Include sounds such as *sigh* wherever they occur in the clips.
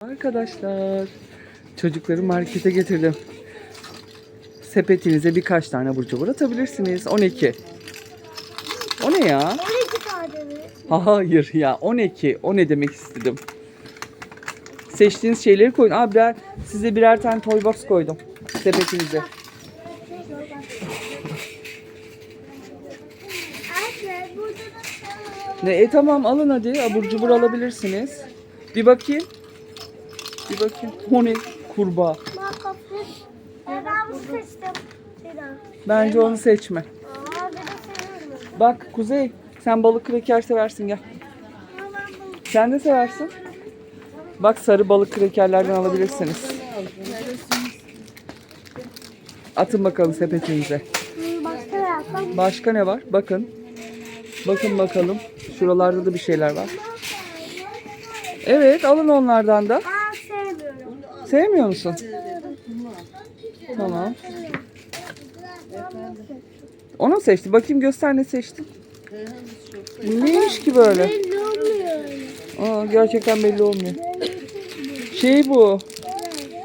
Arkadaşlar çocukları markete getirdim. Sepetinize birkaç tane abur cubur atabilirsiniz. 12. O ne ya? 12 tane mi? Hayır ya 12. O ne demek istedim. Seçtiğiniz şeyleri koyun. Abi ben size birer tane toy box koydum. Sepetinize. Ne, e tamam alın hadi abur cubur alabilirsiniz. Bir bakayım. Bir bakayım. O ne? Kurbağa. Ben bunu seçtim. Bence onu seçme. Bak Kuzey sen balık kreker seversin gel. Sen de seversin. Bak sarı balık krekerlerden alabilirsiniz. Atın bakalım sepetinize. Başka ne yapsam? Başka ne var? Bakın. Bakın bakalım. Şuralarda da bir şeyler var. Evet alın onlardan da. Sevmiyor musun? Tamam. Onu mu seçti? Bakayım göster ne seçtin. Neymiş ki böyle? Belli olmuyor öyle. Aa, gerçekten belli olmuyor. Şey bu.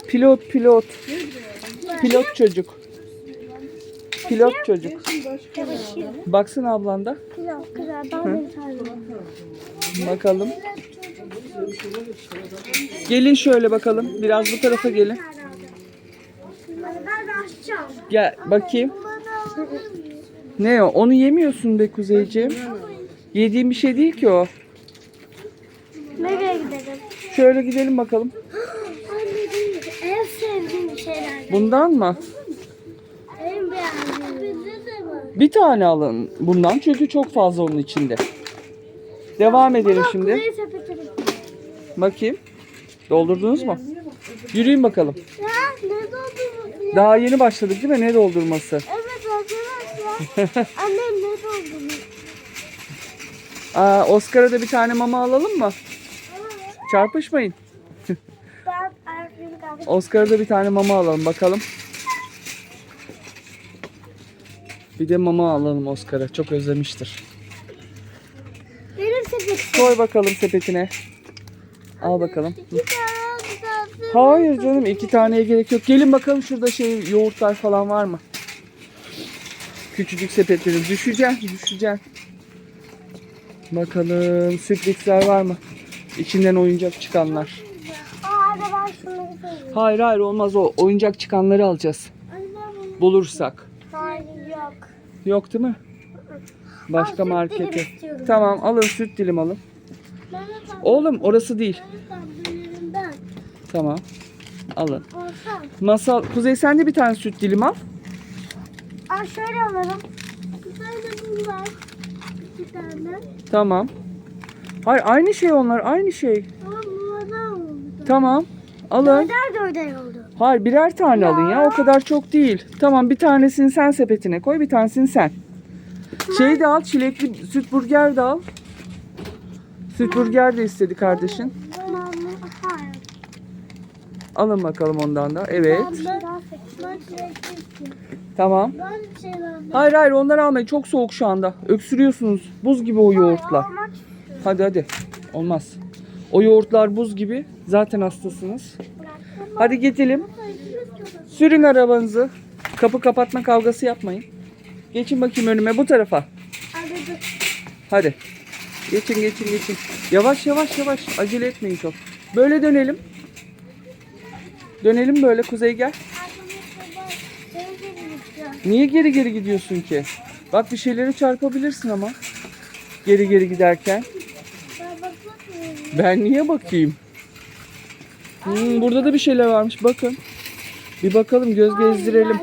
Pilot pilot. Pilot çocuk. Pilot çocuk. Baksana ablanda. Seviyorum. Bakalım. Gelin şöyle bakalım. Biraz bu tarafa gelin. Gel bakayım. Ne o? Onu yemiyorsun be Kuzeyciğim. Yediğim bir şey değil ki o. Nereye gidelim? Şöyle gidelim bakalım. Anne değil. En sevdiğim şeyler. Bundan mı? En beğendiğim. Bir tane alın bundan çünkü çok fazla onun içinde. Devam edelim şimdi. Bakayım. Doldurdunuz mu? Yürüyün bakalım. Ya ne doldurdun? Daha yeni başladık değil mi? Ne doldurması? Evet arkadaşlar. Annem ne doldurdu? Aa, Oscar'a da bir tane mama alalım mı? Çarpışmayın. Oscar'a da bir tane mama alalım bakalım. Bir de mama alalım Oscar'a. Çok özlemiştir. Benim sepetim. Koy bakalım sepetine. Al bakalım. Hayır canım iki taneye gerek yok. Gelin bakalım şurada şey yoğurtlar falan var mı? Küçücük sepetlerin. Düşeceksin, düşeceksin. Bakalım sütlükler var mı? İçinden oyuncak çıkanlar. Hayır hayır olmaz o. Oyuncak çıkanları alacağız. Bulursak. Hayır yok. Yok değil mi? Başka markete. Tamam alın süt dilim alın. Oğlum orası değil. Tamam. Alın. Masal, Kuzey sen de bir tane süt dilim al. Aa şöyle alırım. Bir tane bunlar. İki tane. Tamam. Hayır aynı şey onlar aynı şey. Ama bunlardan oldu. Tamam. Alın. Dörder dörder oldu. Hayır birer tane alın ya o kadar çok değil. Tamam bir tanesini sen sepetine koy bir tanesini sen. Şey de al çilekli süt burger de al. Süt burger de istedi kardeşin. Alın bakalım ondan da. Evet. Tamam. Hayır hayır onları almayın çok soğuk şu anda. Öksürüyorsunuz. Buz gibi o yoğurtlar. Hadi hadi. Olmaz. O yoğurtlar buz gibi. Zaten hastasınız. Hadi gidelim. Sürün arabanızı. Kapı kapatma kavgası yapmayın. Geçin bakayım önüme bu tarafa. Hadi. Geçin geçin geçin. Yavaş yavaş yavaş. Acele etmeyin çok. Böyle dönelim. Dönelim böyle kuzey gel. Niye geri geri gidiyorsun ki? Bak bir şeyleri çarpabilirsin ama. Geri geri giderken. Ben niye bakayım? Hmm, burada da bir şeyler varmış. Bakın. Bir bakalım göz gezdirelim.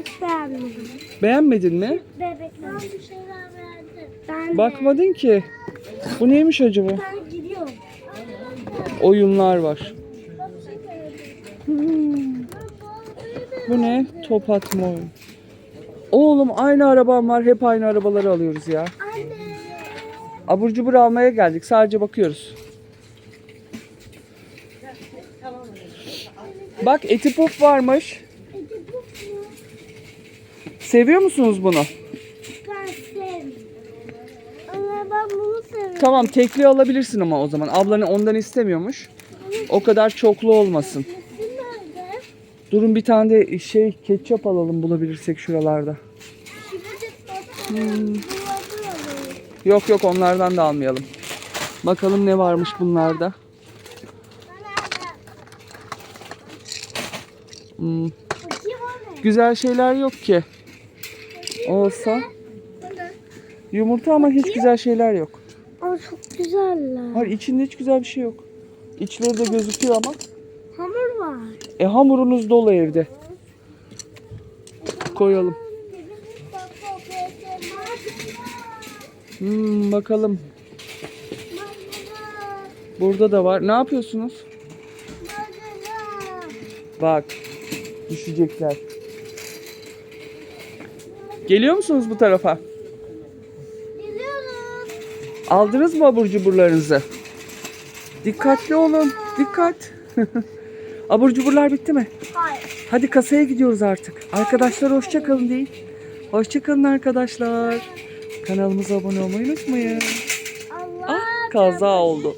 Beğenmedin mi? Bebekler. Bakmadın ki. Bu neymiş acaba? Oyunlar var. Bu ne? Top atma oyunu. Oğlum aynı arabam var. Hep aynı arabaları alıyoruz ya. Abur cubur almaya geldik. Sadece bakıyoruz. Bak eti puf varmış. Seviyor musunuz bunu? Ben sevmiyorum. Anne ben bunu Tamam tekli alabilirsin ama o zaman. Ablanı ondan istemiyormuş. O kadar çoklu olmasın. Durun bir tane de şey ketçap alalım bulabilirsek şuralarda. Hmm. Yok yok onlardan da almayalım. Bakalım ne varmış bunlarda. Hmm, güzel şeyler yok ki. Olsa. Yumurta ama hiç güzel şeyler yok. Güzeller. Hayır içinde hiç güzel bir şey yok. İçleri de gözüküyor ama. Hamur var. E hamurunuz dolu evde. Koyalım. Hmm, bakalım. Burada da var. Ne yapıyorsunuz? Bak. Düşecekler. Geliyor musunuz bu tarafa? Aldınız mı abur cuburlarınızı? Dikkatli olun. Dikkat. *laughs* abur cuburlar bitti mi? Hayır. Hadi kasaya gidiyoruz artık. Arkadaşlar hoşça kalın deyin. Hoşça kalın arkadaşlar. Kanalımıza abone olmayı unutmayın. Allah Ah kaza oldu.